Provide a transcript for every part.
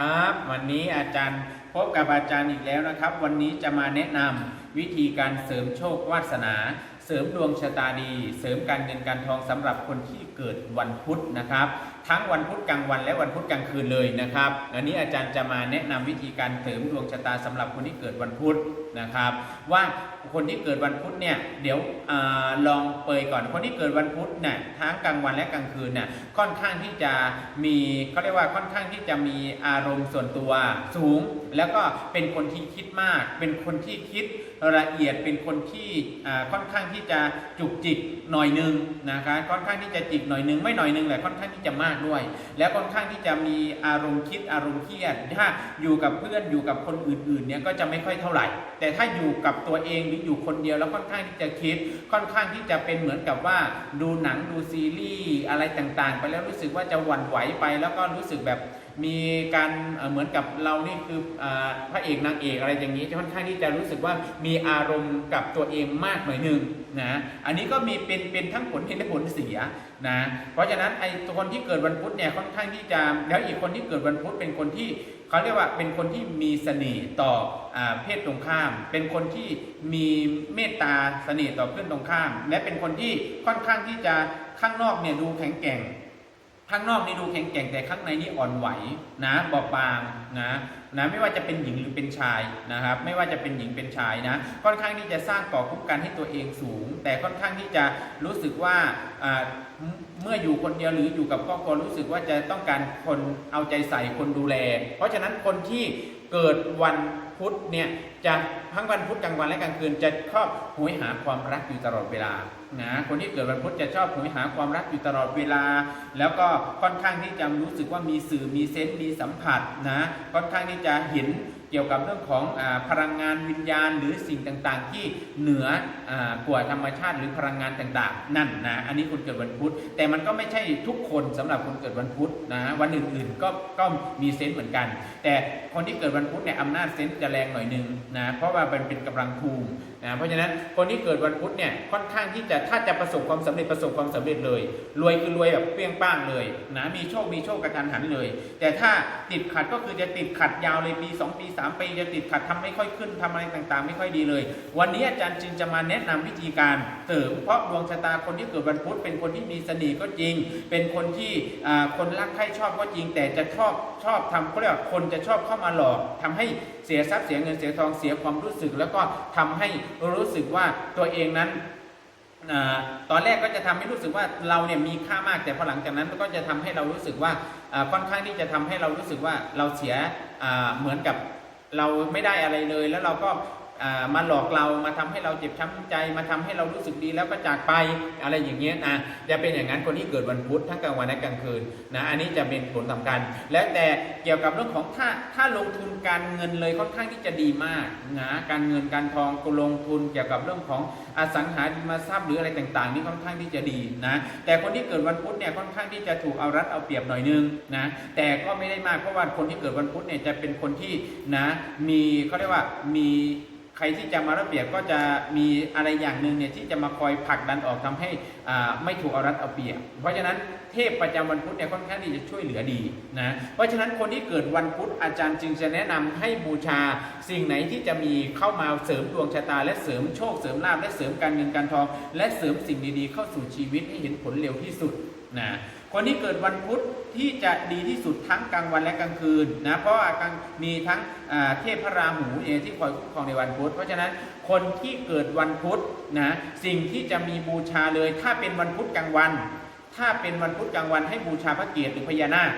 ครับวันนี้อาจารย์พบกับอาจารย์อีกแล้วนะครับ วันนี้จะมาแนะนำวิธีการเสริมโชควาสนา เสริมดวงชะตาดี เสริมการเงินการทองสำหรับคนที่เกิดวันพุธนะครับ ทั้งวันพุธกลางวันและวันพุธกลางคืนเลยนะครับ อันนี้อาจารย์จะมาแนะนำวิธีการเสริมดวงชะตาสำหรับคนที่เกิดวันพุธนะครับ ว่าคนที่เกิดวันพุธเนี่ยเดี๋ยวอลองเปยก่อนคนที่เกิดวันพุธเนี่ยทั้งกลางวันและกลางคืนเนี่ยค่อนข้างที่จะมีเขาเรียกว่าค่อนข้างที่จะมีอารมณ์ส่วนตัวสูง แล้วก็เป็นคนที่คิดมาก เป็นคนที่คิด ละเอียดเป็นคนที่ค่อนข้างที่จะจุกจิกหน่อยหนึงนะคะค่อนข้างที่จะจิกหน่อยหนึงไม่หน่อยหนึงแหละค่อนข้างที่จะมากด้วย แล้วค่อนข้างที่จะมีอารมณ์คิดอารมณ์เครียดถ้าอยู่กับเพื่อนอยู่กับคนอื่นๆเนี่ยก็จะไม่ค่อยเท่าไหร่ แต่ถ้าอยู่กับตัวเองหรืออยู่คนเดียวแล้วค่อนข้างที่จะคิดค่อนข้างที่จะเป็นเหมือนกับว่าดูหนังดูซีรีส์ อะไรต่างๆ ไปแล้วรู้สึกว่าจะหวั่นไหวไป แล้วก็รู้สึกแบบมีการเหมือนกับเรานี่คืออพระเอกนางเอกอะไรอย่างนี้จะค่อนข้างที่จะรู้สึกว่ามีอารมณ์กับตัวเองมากหน่อยหนึ่งนะอันนี้ก็มีเป็นเป็นทั้งผลดีและผลเสียนะเพราะฉะนั้นไอ้คนที่เกิดวันพุธเนี่ยค่อนข้างที่จะแล้วอีกคนที่เกิดวันพุธเป็นคนที่เขาเรียกว่าเป็นคนที่มีเสน่ห์ต่ออเพศตรงข้าม เป็นคนที่มีเมตตาเสน่ห์ต่อเพื่อนตรงข้าม และเป็นคนที่ค่อนข้างที่จะ ข้างนอกเนี่ยดูแข็งแกร่ง ข้างนอกนี่ดูแข็งแกร่งแต่ข้างในนี่อ่อนไหวนะบอบบางนะนะไม่ว่าจะเป็นหญิงหรือเป็นชายนะครับ ไม่ว่าจะเป็นหญิงเป็นชายนะ ค่อนข้างที่จะสร้างก่อคุ้มกันให้ตัวเองสูง แต่ค่อนข้างที่จะรู้สึกว่าอ่าเมื่ออยู่คนเดียวหรืออยู่กับครอบครัวรู้สึกว่าจะต้องการคนเอาใจใส่คนดูแล เพราะฉะนั้นคนที่เกิดวันพุธเนี่ยจะทั้งวันพุธกลางวันและกลางคืนจะชอบหวยหาความรักอยู่ตลอดเวลา นะคนที่เกิดวันพุธจะชอบหวยหาความรักอยู่ตลอดเวลา แล้วก็ค่อนข้างที่จะรู้สึกว่ามีสื่อมีเซนส์มีสัมผัสนะค่อนข้างที่จะเห็นเกี่ยวกับเรื่องของอพลังงานวิญญาณ หรือสิ่งต่างๆ ที่เหนืออกว่าธรรมชาติหรือพลังงานต่างๆ นั่นนะอันนี้คนเกิดวันพุธแต่มันก็ไม่ใช่ทุกคนสำหรับคนเกิดวันพุธนะวันอื่นๆก็ก็มีเซนส์เหมือนกัน แต่คนที่เกิดวันพุธเนี่ยอำนาจเซนส์จะแรงหน่อยนึงนะเพราะว่ามันเป็นกำลังภูมิ นะเพราะฉะนั้นคนที่เกิดวันพุธเนี่ยค่อนข้างที่จะถ้าจะประสบความสำเร็จประสบความสำเร็จเลย รวยคือรวยแบบเปรี้ยงป้างเลยนะมีโชคมีโชคกระทันหันเลย แต่ถ้าติดขัดก็คือจะติดขัดยาวเลยปี 2 ปี 3 ปีจะติดขัดทำไม่ค่อยขึ้นทำอะไรต่างๆ ไม่ค่อยดีเลย วันนี้อาจารย์จึงจะมาแนะนำวิธีการเสริมเพราะดวงชะตาคนที่เกิดวันพุธเป็นคนที่มีเสน่ห์ก็จริง เป็นคนที่คนรักใครชอบก็จริง แต่จะชอบชอบทำเขาเรียกว่าคนจะชอบเข้ามาหลอกทำให้ เสียทรัพย์เสียเงินเสียทองเสียความรู้สึก แล้วก็ทำให้รู้สึกว่าตัวเองนั้นตอนแรกก็จะทำให้รู้สึกว่าเราเนี่ยมีค่ามากแต่พอหลังจากนั้นก็จะทำให้เรารู้สึกว่าค่อนข้างที่จะทำให้เรารู้สึกว่าเราเสียเหมือนกับเราไม่ได้อะไรเลย แล้วเราก็ มาหลอกเรามาทำให้เราเจ็บช้ำใจ มาทำให้เรารู้สึกดีแล้วก็จากไปอะไรอย่างเงี้ยนะจะเป็นอย่างนั้นคนที่เกิดวันพุธทั้งกลางวันและกลางคืนนะอันนี้จะเป็นผลสำคัญ และแต่เกี่ยวกับเรื่องของถ้าถ้าลงทุนการเงินเลยค่อนข้างที่จะดีมากนะการเงินการทองกลงทุนเกี่ยวกับเรื่องของอสังหาริมทรัพย์หรืออะไรต่างๆ นี่ค่อนข้างที่จะดีนะแต่คนที่เกิดวันพุธเนี่ยค่อนข้างที่จะถูกเอารัดเอาเปรียบหน่อยนึงนะแต่ก็ไม่ได้มากเพราะว่าคนที่เกิดวันพุธเนี่ยจะเป็นคนที่นะมีเขาเรียกว่ามี ใครที่จะมาระเบียบก็จะมีอะไรอย่างหนึ่งเนี่ยที่จะมาคอยผลักดันออกทำให้อ่าไม่ถูกเอารัดเอาเปรียบ เพราะฉะนั้นเทพประจำวันพุธเนี่ยค่อนข้างที่จะช่วยเหลือดีนะเพราะฉะนั้นคนที่เกิดวันพุธอาจารย์จึงจะแนะนำให้บูชาสิ่งไหนที่จะมีเข้ามาเสริมดวงชะตา และเสริมโชคเสริมลาภและเสริมการเงินการทอง และเสริมสิ่งดีๆ เข้าสู่ชีวิตให้เห็นผลเร็วที่สุดนะ คนที่เกิดวันพุธที่จะดีที่สุดทั้งกลางวันและกลางคืนนะเพราะว่ากลางมีทั้งเทพพระราหูเองที่คอยคุ้มครองในวันพุธเพราะฉะนั้นคนที่เกิดวันพุธนะสิ่งที่จะมีบูชาเลย ถ้าเป็นวันพุธกลางวัน ถ้าเป็นวันพุธกลางวันให้บูชาพระเกียรติหรือพญานาค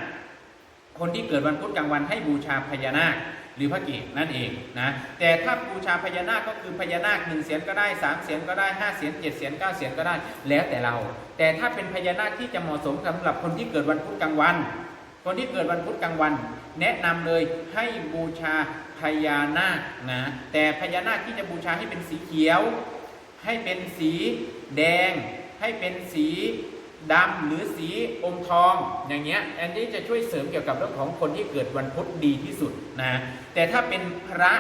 คนที่เกิดวันพุธกลางวันให้บูชาพญานาค หรือพระเกศนั่นเองนะแต่ถ้าบูชาพญานาคก็คือพญานาคหนึ่งเสียนก็ได้สามเสียนก็ได้ห้าเสียนเจ็ดเสียนเก้าเสียนก็ได้ แล้วแต่เรา แต่ถ้าเป็นพญานาคที่จะเหมาะสมสำหรับคนที่เกิดวันพุธกลางวัน คนที่เกิดวันพุธกลางวัน แนะนำเลยให้บูชาพญานาคนะแต่พญานาคที่จะบูชาให้เป็นสีเขียว ให้เป็นสีแดง ให้เป็นสี ดำหรือสีอมทองอย่างเงี้ยอันนี้จะช่วยเสริมเกี่ยวกับเรื่องของคนที่เกิดวันพุธดีที่สุดนะแต่ถ้าเป็นพระ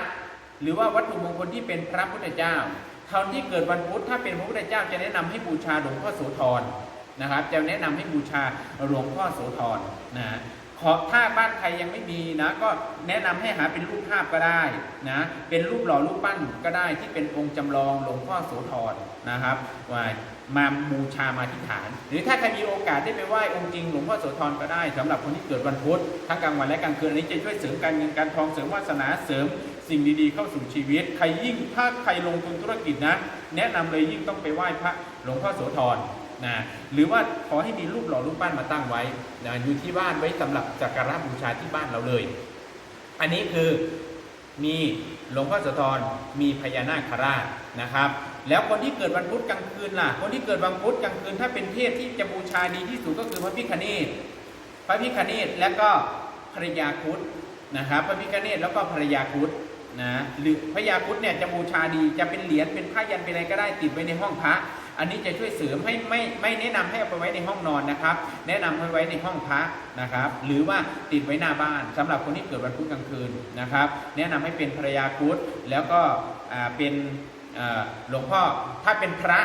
หรือว่าวัตถุมงคลที่เป็นพระพุทธเจ้าคนที่เกิดวันพุธถ้าเป็นพระพุทธเจ้าจะแนะนำให้บูชาหลวงพ่อโสธรนะครับ จะแนะนำให้บูชาหลวงพ่อโสธรนะขอถ้าบ้านใครยังไม่มีนะก็แนะนำให้หาเป็นรูปภาพก็ได้นะเป็นรูปหล่อรูปปั้นก็ได้ที่เป็นองค์จำลองหลวงพ่อโสธรนะครับว่า มาบูชามาที่ฐาน หรือถ้าใครมีโอกาสได้ไปไหว้องค์จริงหลวงพ่อโสธรก็ได้สำหรับคนที่เกิดวันพุธทั้งกลางวันและกลางคืนอันนี้จะช่วยเสริมการเงินการทองเสริมวาสนาเสริมสิ่งดีๆเข้าสู่ชีวิต ใครยิ่งถ้าใครลงทุนธุรกิจนะ แนะนำเลยยิ่งต้องไปไหว้พระหลวงพ่อโสธรนะหรือว่าขอให้มีรูปหล่อรูปปั้นมาตั้งไว้นะอยู่ที่บ้านไว้สำหรับจักการะบูชาที่บ้านเราเลย อันนี้คือมีหลวงพ่อโสธรมีพญานาคราชนะครับ แล้วคนที่เกิดวันพุธกลางคืนล่ะ คนที่เกิดวันพุธกลางคืน ถ้าเป็นเทพที่จะบูชาดีที่สุดก็คือพระพิฆเนศพระพิฆเนศและก็ภรยาคุดนะครับ พระพิฆเนศแล้วก็ภรยาคุดนะหรือพระยาคุดเนี่ยจะบูชาดีจะเป็นเหรียญเป็นผ้ายันเป็นอะไรก็ได้ติดไว้ในห้องพระ อันนี้จะช่วยเสริมให้ไม่ไม่แนะนำให้เอาไปไว้ในห้องนอนนะครับ แนะนำให้ไว้ในห้องพระนะครับ หรือว่าติดไว้หน้าบ้านสำหรับคนที่เกิดวันพุธกลางคืนนะครับ แนะนำให้เป็นภรยาคุดแล้วก็เป็น หลวงพ่อถ้าเป็นพระ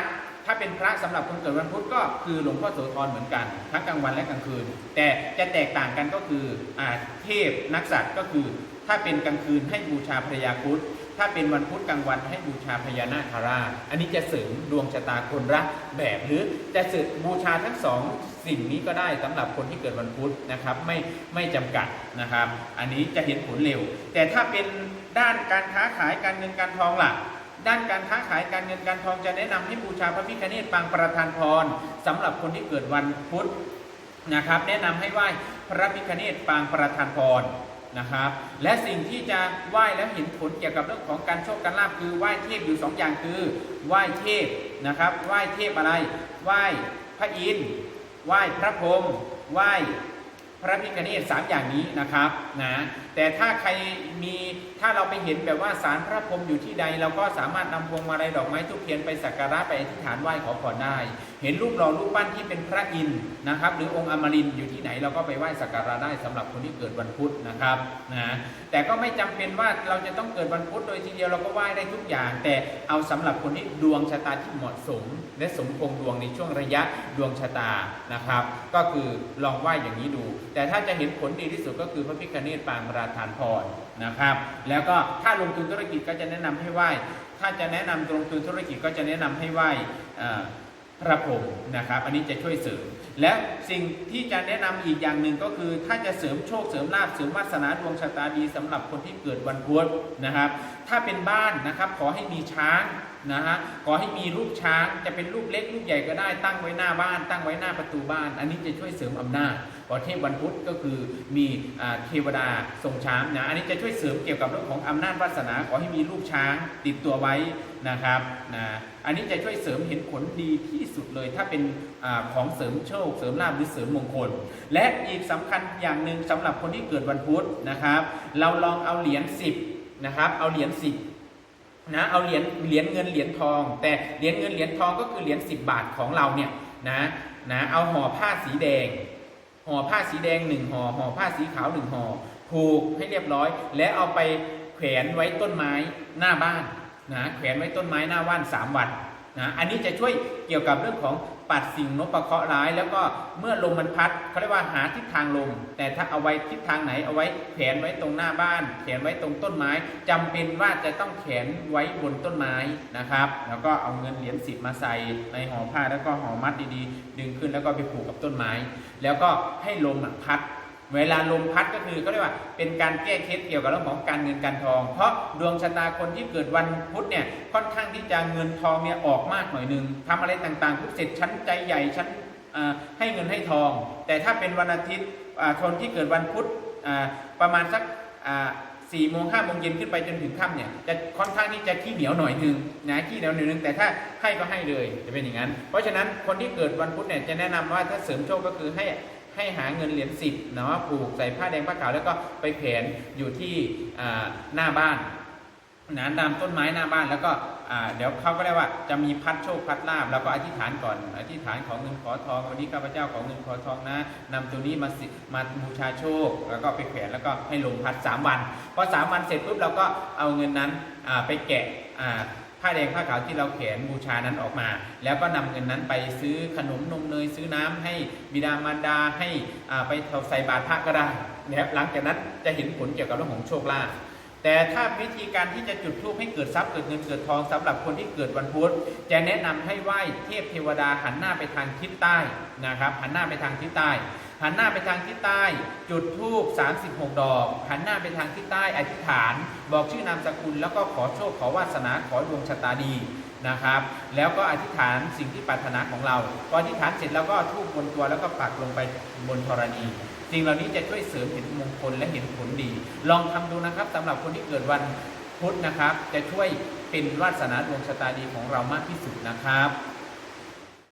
ถ้าเป็นพระสำหรับคนเกิดวันพุธก็คือหลวงพ่อโสธรเหมือนกันทั้งกลางวันและกลางคืน แต่จะแตกต่างกันก็คืออาเทพนักษัตริย์ก็คือ ถ้าเป็นกลางคืนให้บูชาพระยาครุฑถ้าเป็นวันพุธกลางวันให้บูชาพญานาคราชอันนี้จะเสริมดวงชะตาคนรักแบบหรือจะเสริมบูชาทั้งสองสิ่งนี้ก็ได้สำหรับคนที่เกิดวันพุธนะครับไม่ไม่จำกัดนะครับ อันนี้จะเห็นผลเร็ว แต่ถ้าเป็นด้านการค้าขายการเงินการทองล่ะ ด้านการค้าขายการเงินการทองจะแนะนำให้บูชาพระพิฆเนศปางประธานพรสำหรับคนที่เกิดวันพุธนะครับ แนะนำให้ไหว้พระพิฆเนศปางประธานพรนะครับ และสิ่งที่จะไหว้แล้วเห็นผลเกี่ยวกับเรื่องของการโชคการลาภคือไหว้เทพอยู่สองอย่างคือไหว้เทพนะครับไหว้เทพอะไรไหว้พระอินทร์ไหว้พระพรหมไหว้ พระพิฆเนศสามอย่างนี้นะครับนะแต่ถ้าใครมีถ้าเราไปเห็นแบบว่าสารพระพรหมอยู่ที่ใด เราก็สามารถนำพวงมาลัยดอกไม้ทุกเทียนไปสักการะไปอธิษฐานไหว้ขอพรได้ เห็นรูปหล่อรูปปั้นที่เป็นพระอินทร์นะครับ หรือองค์อมรินทร์อยู่ที่ไหนเราก็ไปไหว้สักการะได้สำหรับคนที่เกิดวันพุธนะครับนะแต่ก็ไม่จำเป็นว่าเราจะต้องเกิดวันพุธโดยทีเดียวเราก็ไหว้ได้ทุกอย่าง แต่เอาสำหรับคนที่ดวงชะตาที่เหมาะสม และสมพงดวงในช่วงระยะดวงชะตานะครับ ก็คือลองไหว้อย่างนี้ดู แต่ถ้าจะเห็นผลดีที่สุดก็คือพระพิฆเนศปางระธานพรนะครับแล้วก็ถ้าลงทุนธุรกิจก็จะแนะนำให้ไหว้ ถ้าจะแนะนำลงทุนธุรกิจก็จะแนะนำให้ไหว้อ่อพ ระพรหมนะครับ อันนี้จะช่วยเสริม และสิ่งที่จะแนะนำอีกอย่างหนึ่งก็คือ ถ้าจะเสริมโชคเสริมลาภเสริมวาสนาดวงชะตาดีสำหรับคนที่เกิดวันพุธนะครับ ถ้าเป็นบ้านนะครับขอให้มีช้าง นะฮะขอให้มีรูปช้างจะเป็นรูปเล็กรูปใหญ่ก็ได้ตั้งไว้หน้าบ้าน ตั้งไว้หน้าประตูบ้าน อันนี้จะช่วยเสริมอำนาจพราะเทพวันพุธก็คือมีเทวดาทรงช้างนะอันนี้จะช่วยเสริมเกี่ยวกับเรื่องของอำนาจวาสนาขอให้มีรูปช้างติดตัวไว้นะครับนะอันนี้จะช่วยเสริมเห็นผลดีที่สุดเลย ถ้าเป็นอของเสริมโชค เสริมลาภหรือเสริมมงคล และอีกสำคัญอย่างหนึ่งสำหรับคนที่เกิดวันพุธนะครับ เราลองเอาเหรียญ10นะครับเอาเหรียญ10 นะเอาเหรียญเหรียญเงินเหรียญทอง แต่เหรียญเงินเหรียญทองก็คือเหรียญ10 บาทของเราเนี่ยนะนะเอาห่อผ้าสีแดง ห่อผ้าสีแดงหนึ่งห่อห่อผ้าสีขาวหนึ่งห่อผูกให้เรียบร้อย แล้วเอาไปแขวนไว้ต้นไม้หน้าบ้านนะแขวนไว้ต้นไม้หน้าบ้านสามวัน นะอันนี้จะช่วยเกี่ยวกับเรื่องของปัดสิ่งนพเคราะห์ร้าย แล้วก็เมื่อลมมันพัดเขาเรียกว่าหาทิศทางลม แต่ถ้าเอาไว้ทิศทางไหนเอาไว้แขวนไว้ตรงหน้าบ้าน แขวนไว้ตรงต้นไม้จำเป็นว่าจะต้องแขวนไว้บนต้นไม้นะครับ แล้วก็เอาเงินเหรียญสิบมาใส่ในห่อผ้าแล้วก็ห่อมัดดีๆ ดึงขึ้นแล้วก็ไปผูกกับต้นไม้ แล้วก็ให้ลมพัด เวลาลมพัดก็คือเขาเรียกว่าเป็นการแก้เคล็ดเกี่ยวกับเรื่องของการเงินการทอง เพราะดวงชะตาคนที่เกิดวันพุธเนี่ยค่อนข้างที่จะเงินทองเนี่ยออกมากหน่อยหนึงทำอะไรต่างๆพุธเสร็จชั้นใจใหญ่ชั้นให้เงินให้ทอง แต่ถ้าเป็นวันอาทิตย์คนที่เกิดวันพุธประมาณสักสี่โมงห้าโมงเย็นขึ้นไปจนถึงค่ำเนี่ยจะค่อนข้างที่จะขี้เหนียวหน่อยหนึงนะขี้เหนียวหน่อยหนึงแต่ถ้าให้ก็ให้เลยจะเป็นอย่างนั้น เพราะฉะนั้นคนที่เกิดวันพุธเนี่ยจะแนะนำว่าถ้าเสริมโชคก็คือให้ ให้หาเงินเหรียญสิบเนาะผูกใส่ผ้าแดงผ้าขาวแล้วก็ไปแขวนอยู่ที่หน้าบ้านนะตามต้นไม้หน้าบ้านแล้วก็เดี๋ยวเขาก็ได้ว่าจะมีพัดโชคพัดลาบแล้วก็อธิษฐานก่อน อธิษฐานของเงินขอทองวันนี้ข้าพเจ้าขอเงินขอทองนะนำตัวนี้มาสิมาบูชาโชค แล้วก็ไปแขวนแล้วก็ให้ลงพัดสามวันพอสามวันเสร็จปุ๊บเราก็เอาเงินนั้นไปแกะ ผ้าแดงผ้าขาวที่เราแขนบูชานั้นออกมา แล้วก็นำเงินนั้นไปซื้อขนมนมเนยซื้อน้ำให้บิดามารดาให้ไปใส่บาตรพระก็ได้นะครับหลังจากนั้นจะเห็นผลเกี่ยวกับเรื่องของโชคลาภแต่ถ้าวิธีการที่จะจุดธูปให้เกิดทรัพย์เกิดเงินเกิดทองสำหรับคนที่เกิดวันพุธจะแนะนำให้ไหว้เทพเทวดาหันหน้าไปทางทิศใต้นะครับหันหน้าไปทางทิศใต้ หันหน้าไปทางทิศใต้ จุดธูป36 ดอก หันหน้าไปทางทิศใต้อธิษฐาน บอกชื่อนามสกุล แล้วก็ขอโชคขอวาสนาขอดวงชะตาดีนะครับ แล้วก็อธิษฐานสิ่งที่ปรารถนาของเราพออธิษฐานเสร็จแล้วก็ทูบบนตัวแล้วก็ปักลงไปบนธรณีสิ่งเหล่านี้จะช่วยเสริมเห็นมงคลและเห็นผลดี ลองทำดูนะครับสำหรับคนที่เกิดวันพุธนะครับ จะช่วยเป็นวาสนาดวงชะตาดีของเรามากที่สุดนะครับ